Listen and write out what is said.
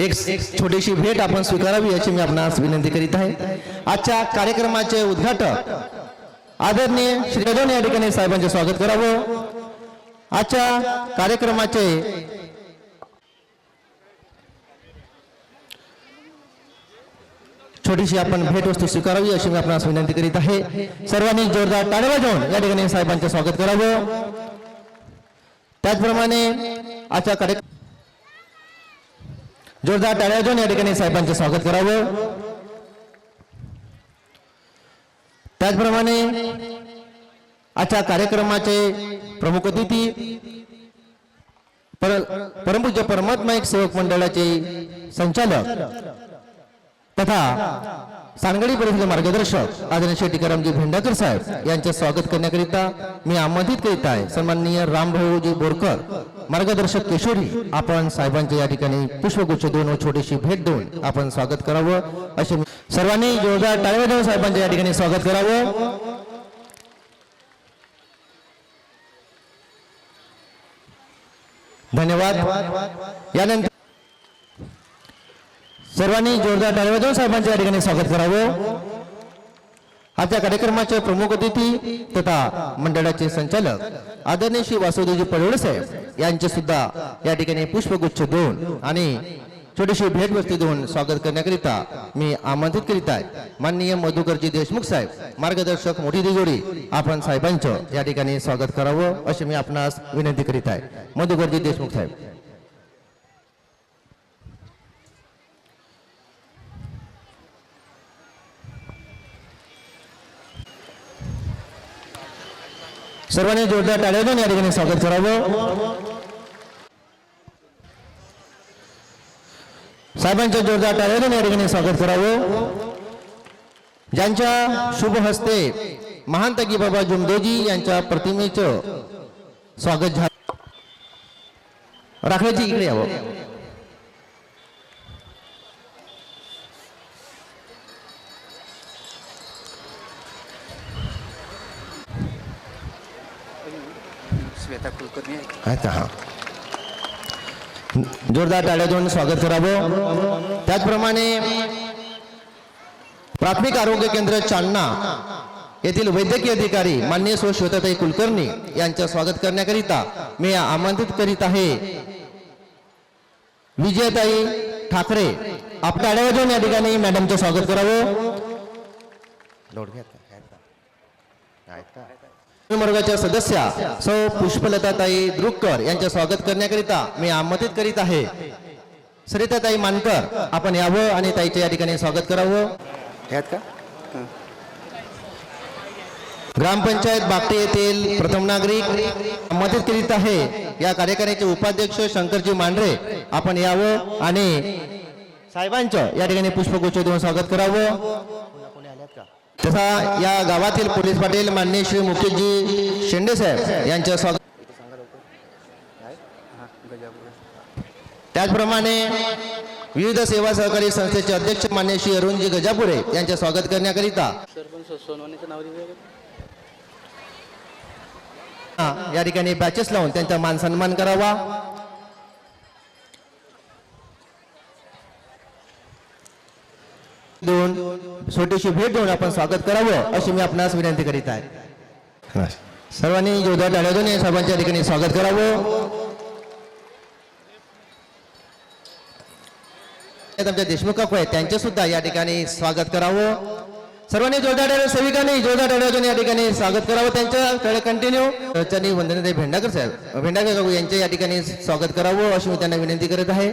एक छोटीशी भेट आपण स्वीकारावी याची मी आपणास विनंती करीत आहे. आजच्या कार्यक्रमाचे उद्घाटक आदरणीय श्री रजन या ठिकाणी साहेबांचे स्वागत करावं. आजच्या कार्यक्रमाचे छोटीशी आपण भेटवस्तू स्वीकारावी अशी मी आपणास विनंती करीत आहे. सर्वांनी जोरदार टाळ्या वाजवून या ठिकाणी साहेबांचे स्वागत करावं. त्याचप्रमाणे आजच्या कार्यक्रम जोरदार टाळ्या देऊन या ठिकाणी साहेबांचे स्वागत करावं. त्याचप्रमाणे आजच्या कार्यक्रमाचे प्रमुख अतिथी पर परमपूज्य परमात्मा एक सेवक मंडळाचे संचालक तथा सांगडी परिषद मार्गदर्शक आदरणीय श्री टिकारामजी भेंडाकर साहेब यांचे स्वागत करण्याकरिता मी आमंत्रित करीत आहे. सन्माननीय रामभाऊजी बोरकर मार्गदर्शक किशोरी आपण साहेबांच्या या ठिकाणी पुष्पगुच्छ देऊन व छोटीशी भेट देऊन आपण स्वागत करावं. असे सर्वांनी जोरदार टाळ्या देऊन साहेबांच्या या ठिकाणी स्वागत करावं. धन्यवाद. यानंतर सर्वांनी जोरदार टाळ्या साहेबांच्या या ठिकाणी स्वागत करावं. आजच्या कार्यक्रमाचे प्रमुख अतिथी तथा मंडळाचे संचालक आदरणीय श्री वासुदेवजी पडवळे साहेब यांचे सुद्धा या ठिकाणी पुष्पगुच्छ देऊन आणि छोटीशी भेटवस्ती देऊन स्वागत करण्याकरिता मी आमंत्रित करीत आहे. माननीय मधुकरजी देशमुख साहेब मार्गदर्शक मोठी दिजोडी आपण साहेबांचं या ठिकाणी स्वागत करावं अशी मी आपणास विनंती करीत आहे. मधुकरजी देशमुख साहेब. सर्वांनी जोरदार टाळ्या देऊन या ठिकाणी स्वागत करावं. साहेबांच्या जोरदार टाळ्या देऊन या ठिकाणी स्वागत करावं. ज्यांच्या शुभ हस्ते महांतगी बाबा जुमदेजी यांच्या प्रतिमेचं स्वागत झालं. राखण्याची इकडे यावं. श्वेता कुलकर्णी आहे. का? हा जोरदार टाळ्या देऊन स्वागत करावं त्याचप्रमाणे प्राथमिक आरोग्य केंद्र चालना येथील वैद्यकीय अधिकारी मान्य स्व श्वेताताई कुलकर्णी यांचं स्वागत करण्याकरिता मी आमंत्रित करीत आहे. विजयताई ठाकरे आपल्या आढावा या ठिकाणी मॅडमचं स्वागत करावं वर्गाच्या सदस्या सौ पुष्पलताताई द्रुक्कर यांचे स्वागत करण्याकरिता मी आमंत्रित करीत आहे. सरिताताई मानकर आपण यावं आणि ताईचे या ठिकाणी स्वागत करावं. ह्यात का. ग्रामपंचायत बागटे येथील प्रथम नागरिक आमंत्रित करीत आहे. या कार्यकारिणीचे उपाध्यक्ष शंकरजी मांढरे आपण यावं आणि साहेबांचं या ठिकाणी पुष्पगुच्छ देऊन स्वागत करावं. तसा या गावातील पोलीस पाटील मान्य श्री मुकेशजी शेंडे साहेब यांच्या स्वागत. त्याचप्रमाणे विविध सेवा सहकारी संस्थेचे अध्यक्ष मान्य श्री अरुणजी गजापुरे यांचे स्वागत करण्याकरिता सरपंच या ठिकाणी बॅचेस लावून त्यांचा मान सन्मान करावा. देऊन छोटीशी भेट देऊन आपण स्वागत करावं अशी मी आपणास विनंती करीत आहे. सर्वांनी जोरदार टाळ्या देऊन या सर्वांच्या ठिकाणी स्वागत करावं. आमच्या देशमुख काकू आहेत त्यांचे सुद्धा या ठिकाणी स्वागत करावं. सर्वांनी जोरदार सेविकांनी जोरदार या ठिकाणी स्वागत करावं. त्यांचं तळे कंटिन्यू त्यांनी वंदनाताई भेंडाकर साहेब भेंडाकर काकू यांचे या ठिकाणी स्वागत करावं अशी मी त्यांना विनंती करत आहे.